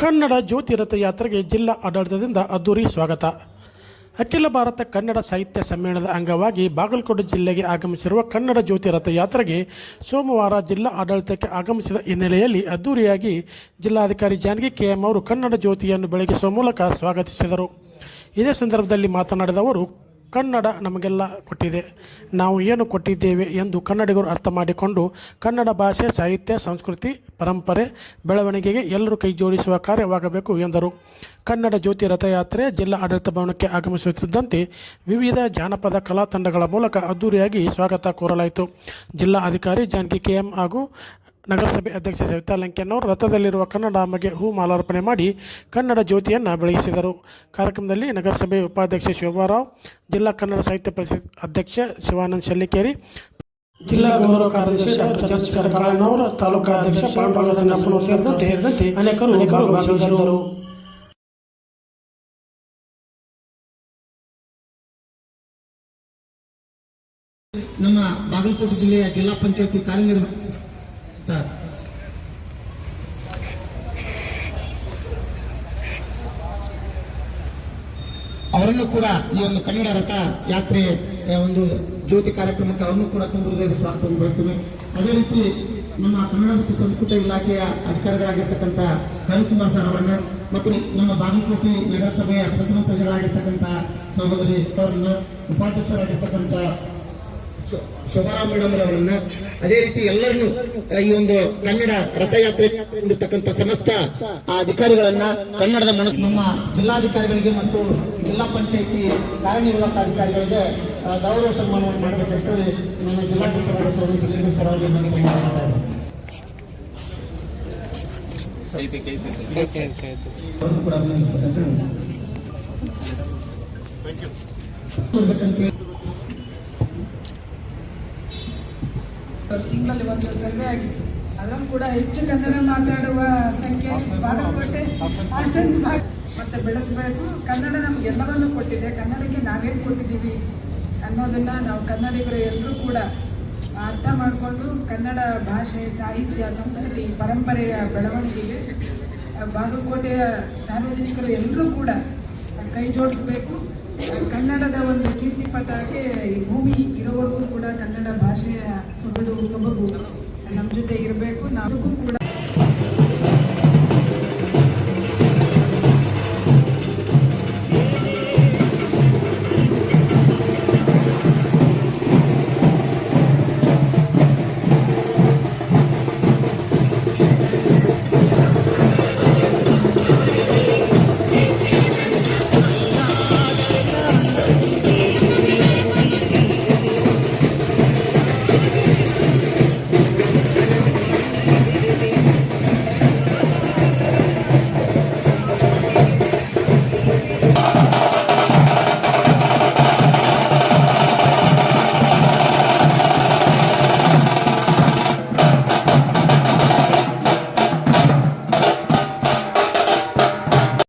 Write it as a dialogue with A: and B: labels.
A: ಕನ್ನಡ ಜ್ಯೋತಿ ರಥಯಾತ್ರೆಗೆ ಜಿಲ್ಲಾ ಆಡಳಿತದಿಂದ ಅದ್ದೂರಿ ಸ್ವಾಗತ. ಅಖಿಲ ಭಾರತ ಕನ್ನಡ ಸಾಹಿತ್ಯ ಸಮ್ಮೇಳನದ ಅಂಗವಾಗಿ ಬಾಗಲಕೋಟೆ ಜಿಲ್ಲೆಗೆ ಆಗಮಿಸಿರುವ ಕನ್ನಡ ಜ್ಯೋತಿ ರಥಯಾತ್ರೆಗೆ ಸೋಮವಾರ ಜಿಲ್ಲಾ ಆಡಳಿತಕ್ಕೆ ಆಗಮಿಸಿದ ಹಿನ್ನೆಲೆಯಲ್ಲಿ ಅದ್ದೂರಿಯಾಗಿ ಜಿಲ್ಲಾಧಿಕಾರಿ ಜಾನಕಿ ಕೆಎಂ ಅವರು ಕನ್ನಡ ಜ್ಯೋತಿಯನ್ನು ಬೆಳಗಿಸುವ ಮೂಲಕ ಸ್ವಾಗತಿಸಿದರು. ಇದೇ ಸಂದರ್ಭದಲ್ಲಿ ಮಾತನಾಡಿದ ಅವರು ಕನ್ನಡ ನಮಗೆಲ್ಲ ಕೊಟ್ಟಿದೆ. ನಾವು ಏನು ಕೊಟ್ಟಿದ್ದೇವೆ ಎಂದು ಕನ್ನಡಿಗರು ಅರ್ಥ ಮಾಡಿಕೊಂಡು ಕನ್ನಡ ಭಾಷೆ, ಸಾಹಿತ್ಯ, ಸಂಸ್ಕೃತಿ, ಪರಂಪರೆ, ಬೆಳವಣಿಗೆಗೆ ಎಲ್ಲರೂ ಕೈ ಜೋಡಿಸುವ ಕಾರ್ಯವಾಗಬೇಕು ಎಂದರು. ಕನ್ನಡ ಜ್ಯೋತಿ ರಥಯಾತ್ರೆ ಜಿಲ್ಲಾ ಆಡಳಿತ ಭವನಕ್ಕೆ ಆಗಮಿಸುತ್ತಿದ್ದಂತೆ ವಿವಿಧ ಜಾನಪದ ಕಲಾ ತಂಡಗಳ ಮೂಲಕ ಅದ್ದೂರಿಯಾಗಿ ಸ್ವಾಗತ ಕೋರಲಾಯಿತು. ಜಿಲ್ಲಾ ಅಧಿಕಾರಿ ಜಾನಕಿ ಕೆಎಂ ಹಾಗೂ ನಗರಸಭೆ ಅಧ್ಯಕ್ಷೆ ಸವಿತಾ ಲಂಕೆಯನ್ನವರು ರಥದಲ್ಲಿರುವ ಕನ್ನಡಾಂಬೆಗೆ ಹೂ ಮಾಲಾರ್ಪಣೆ ಮಾಡಿ ಕನ್ನಡ ಜ್ಯೋತಿಯನ್ನು ಬೆಳಗಿಸಿದರು. ಕಾರ್ಯಕ್ರಮದಲ್ಲಿ ನಗರಸಭೆ ಉಪಾಧ್ಯಕ್ಷೆ ಶೋಭಾರಾವ್ ಜಿಲ್ಲಾ ಕನ್ನಡ ಸಾಹಿತ್ಯ ಪರಿಷತ್ ಅಧ್ಯಕ್ಷ ಶಿವಾನಂದ್ ಶೆಲ್ಲಿಕೇರಿ, ಜಿಲ್ಲಾ ಗೌರವ ಕಾರ್ಯದರ್ಶಿ ಕಾಳಣ್ಣವರು ತಾಲೂಕಾ ಅಧ್ಯಕ್ಷ ಸೇರಿದಂತೆ ಅನೇಕರು ಅನೇಕರು ಭಾಗವಹಿಸಿದ್ದರು.
B: ನಮ್ಮ ಬಾಗಲಕೋಟೆ ಜಿಲ್ಲೆಯ ಜಿಲ್ಲಾ ಪಂಚಾಯತಿ ಕಾರ್ಯನಿರ್ವಾಹಕ ಅವರನ್ನು ಕೂಡ ಈ ಒಂದು ಕನ್ನಡ ರಥ ಯಾತ್ರೆ ಒಂದು ಜ್ಯೋತಿ ಕಾರ್ಯಕ್ರಮಕ್ಕೆ ಅವರನ್ನು ಕೂಡ ತುಂಬ ಹೃದಯದ ಸ್ವಾಗತವನ್ನು ಬಳಸ್ತೇವೆ ಅದೇ ರೀತಿ ನಮ್ಮ ಕನ್ನಡ ಮತ್ತು ಸಂಸ್ಕೃತ ಇಲಾಖೆಯ ಅಧಿಕಾರಿಗಳಾಗಿರ್ತಕ್ಕಂಥ ರವಿಕುಮಾರ್ ಸರ್ ಅವರನ್ನು ಮತ್ತು ನಮ್ಮ ಬಾಗಲಕೋಟೆ ನಗರಸಭೆಯ ಪ್ರತಿನಿಧಿಗಳಾಗಿರ್ತಕ್ಕಂಥ ಸಹೋದರಿ ಅವರನ್ನು, ಉಪಾಧ್ಯಕ್ಷರಾಗಿರ್ತಕ್ಕಂಥ ಶೋಭಾರಾಮ್ ಮೇಡಮ್ ಅವರನ್ನ ಅದೇ ರೀತಿ ಎಲ್ಲರನ್ನು ಈ ಒಂದು ಕನ್ನಡ ರಥಯಾತ್ರೆ ಇರತಕ್ಕಂಥ ಸಮಸ್ತ ಆ ಅಧಿಕಾರಿಗಳನ್ನ ಕನ್ನಡದ ಮನಸ್ಸು ನಮ್ಮ ಜಿಲ್ಲಾಧಿಕಾರಿಗಳಿಗೆ ಮತ್ತು ಜಿಲ್ಲಾ ಪಂಚಾಯಿತಿ ಕಾರ್ಯನಿರ್ವಾಹಕ ಅಧಿಕಾರಿಗಳಿಗೆ ಗೌರವ ಸನ್ಮಾನವನ್ನು ಮಾಡಬೇಕಂತ ನನ್ನ ಸಿದ್ದೇಶ್ವರ ಸರ್ ಅವರಿಗೆ ಮನವಿ ಮಾಡ್ತಾ.
C: ತಿಂಗಳಲ್ಲಿ ಒಂದು ಸರ್ವೆ ಆಗಿತ್ತು. ಅದರಲ್ಲೂ ಕೂಡ ಹೆಚ್ಚು ಕನ್ನಡ ಮಾತಾಡುವ ಸಂಖ್ಯೆ ಬಾಗಲಕೋಟೆ ಹಾಸನ್ ಮತ್ತೆ ಬೆಳೆಸಬೇಕು. ಕನ್ನಡ ನಮ್ಗೆ ಎಲ್ಲರನ್ನೂ ಕೊಟ್ಟಿದೆ. ಕನ್ನಡಕ್ಕೆ ನಾವೇನು ಕೊಟ್ಟಿದ್ದೀವಿ ಅನ್ನೋದನ್ನ ನಾವು ಕನ್ನಡಿಗರು ಎಲ್ಲರೂ ಕೂಡ ಅರ್ಥ ಮಾಡಿಕೊಂಡು ಕನ್ನಡ ಭಾಷೆ, ಸಾಹಿತ್ಯ, ಸಂಸ್ಕೃತಿ, ಪರಂಪರೆಯ ಬೆಳವಣಿಗೆಗೆ ಬಾಗಲಕೋಟೆಯ ಸಾರ್ವಜನಿಕರು ಎಲ್ಲರೂ ಕೂಡ ಕೈ ಜೋಡಿಸಬೇಕು. ಕನ್ನಡದ ಒಂದು ಕೀರ್ತಿ ಈ ಭೂಮಿ ಇರೋವರೆಗೂ ಕೂಡ ಕನ್ನಡ ಭಾಷೆಯ ಸೊಗಡು ಸೊಬಗು ನಮ್ಮ ಜೊತೆ ಇರಬೇಕು. ನಾವು ಕೂಡ